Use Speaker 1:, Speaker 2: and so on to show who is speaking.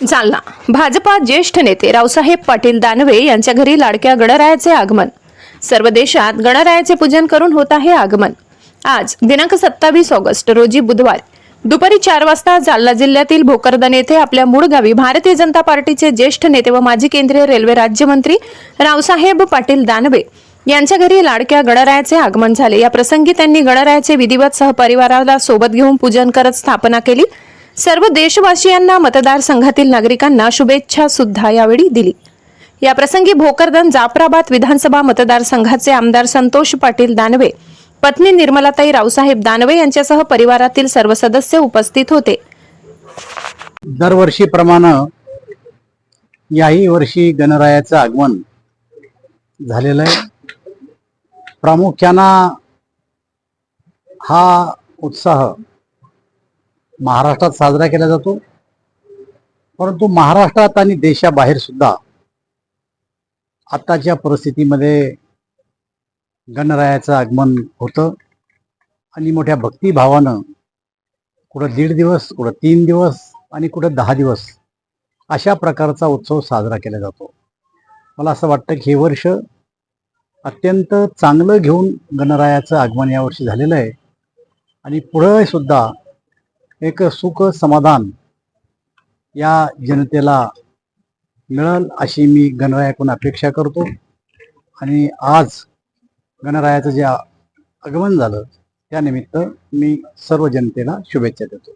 Speaker 1: जालना. भाजपा ज्येष्ठ नेते रावसाहेब पाटील दानवे यांच्या घरी लाडक्या गणरायाचे आगमन. सर्व देशात गणरायाचे पूजन करून होत आहे आगमन. आज दिनांक सत्तावीस ऑगस्ट रोजी बुधवार दुपारी चार वाजता जालना जिल्ह्यातील भोकरदन येथे आपल्या मूळ गावी भारतीय जनता पार्टीचे ज्येष्ठ नेते व माजी केंद्रीय रेल्वे राज्यमंत्री रावसाहेब पाटील दानवे यांच्या घरी लाडक्या गणरायाचे आगमन झाले. या प्रसंगी त्यांनी गणरायाचे विधिवत सहपरिवाराला सोबत घेऊन पूजन करत स्थापना केली. सर्व देशवासियांना मतदारसंघातील नागरिकांना शुभेच्छा सुद्धा यावेळी दिली. या प्रसंगी भोकरदन जाफराबाद विधानसभा मतदारसंघाचे आमदार संतोष पाटील दानवे पत्नी निर्मलाताई रावसाहेब दानवे यांच्यासह परिवारातील सर्व सदस्य उपस्थित होते.
Speaker 2: दरवर्षीप्रमाणे याही वर्षी गणरायाचं आगमन झालेलं आहे. प्रामुख्यानं हा उत्साह महाराष्ट्रात साजरा केला जातो. परंतु महाराष्ट्रात आणि देशाबाहेर सुद्धा आत्ताच्या परिस्थितीमध्ये गणरायाचं आगमन होतं. आणि मोठ्या भक्तिभावानं कुठं दीड दिवस कुठं तीन दिवस आणि कुठं दहा दिवस अशा प्रकारचा उत्सव साजरा केला जातो. मला असं वाटतं की हे वर्ष अत्यंत चांगलं घेऊन गणरायाचं आगमन यावर्षी झालेलं आहे. आणि पुढं सुद्धा एक सुख समाधान या जनतेला मिळेल अशी मी गणरायाकडून अपेक्षा करतो. आणि आज गणरायाचं जे आगमन झालं त्यानिमित्त मी सर्व जनतेला शुभेच्छा देतो.